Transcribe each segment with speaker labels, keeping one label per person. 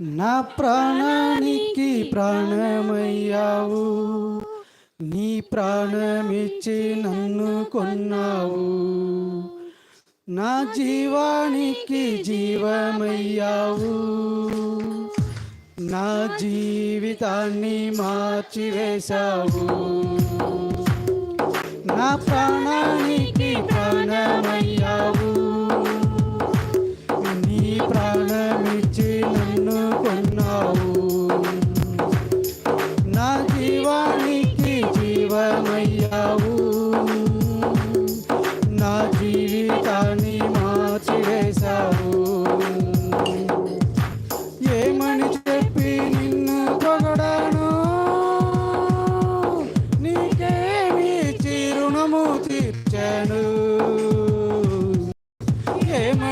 Speaker 1: నా ప్రాణానికి ప్రాణమయ్యావు. నీ ప్రాణమిచ్చి నన్ను కొన్నావు. నా జీవానికి జీవమయ్యావు. నా జీవితాన్ని మార్చివేశావు. నా ప్రాణానికి ప్రాణమయ్యావు.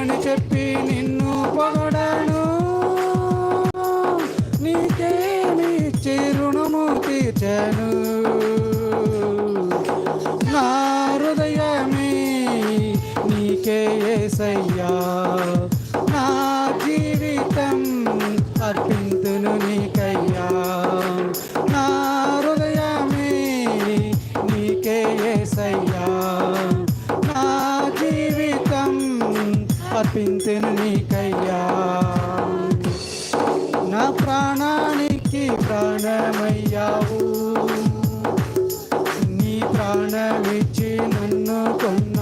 Speaker 1: అని చెప్పి నిన్ను పొగడాను. నీకేమి ఇచ్చి రుణము తీర్చాను. నా హృదయమే నీకే ఏసయ్యా. అర్పించెను నీకయ్యా. నా ప్రాణానికి ప్రాణమయ్యావు. నీ ప్రాణమిచ్చి నన్ను కొన్న.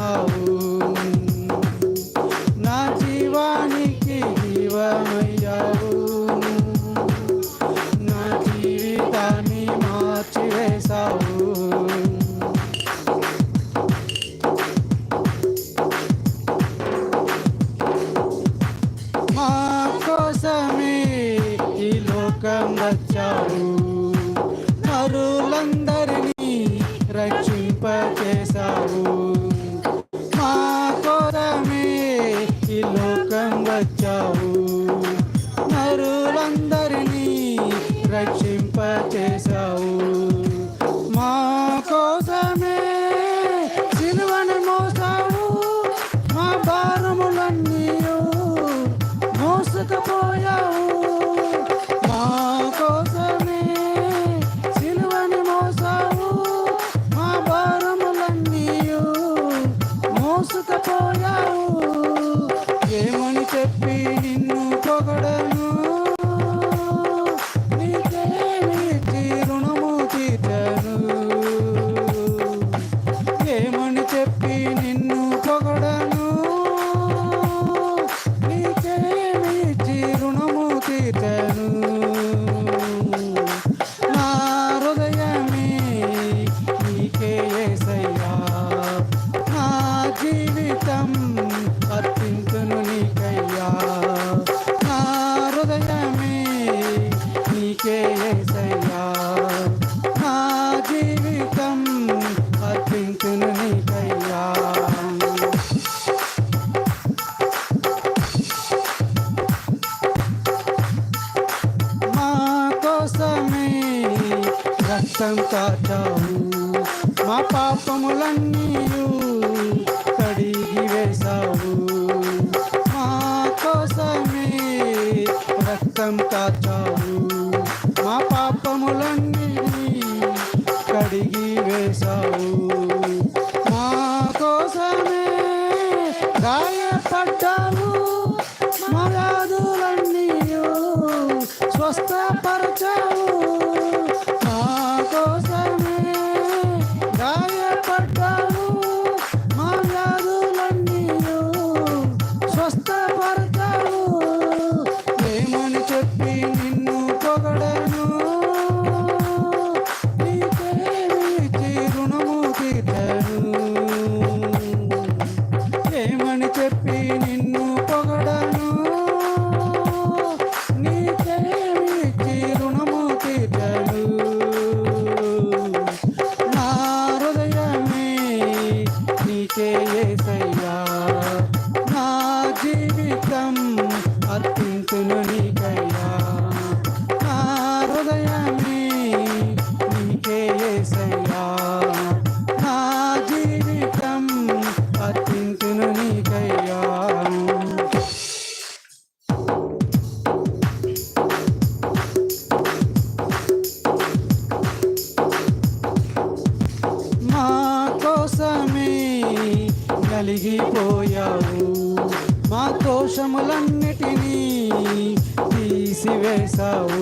Speaker 1: saúde. రక్తం కాచావు మా పాపములన్నీ కడిగి వేశావు. మా కోసమే రక్తం కాచావు తీసివేశావు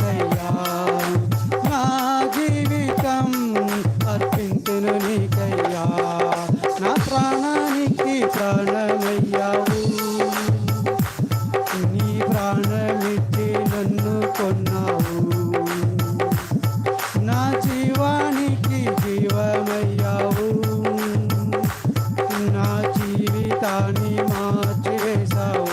Speaker 1: ఏసయ్యా నా జీవితం అర్పింతును నీకయ్యా. నా ప్రాణానికి ప్రాణమయ్యావు. నీ ప్రాణమిట్టి నన్ను కొన్నావు. నా జీవానికి జీవమయ్యావు. నా జీవితాన్ని మార్చివేశావు.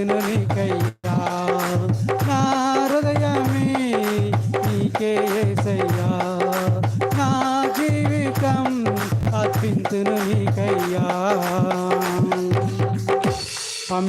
Speaker 1: నేను నీకై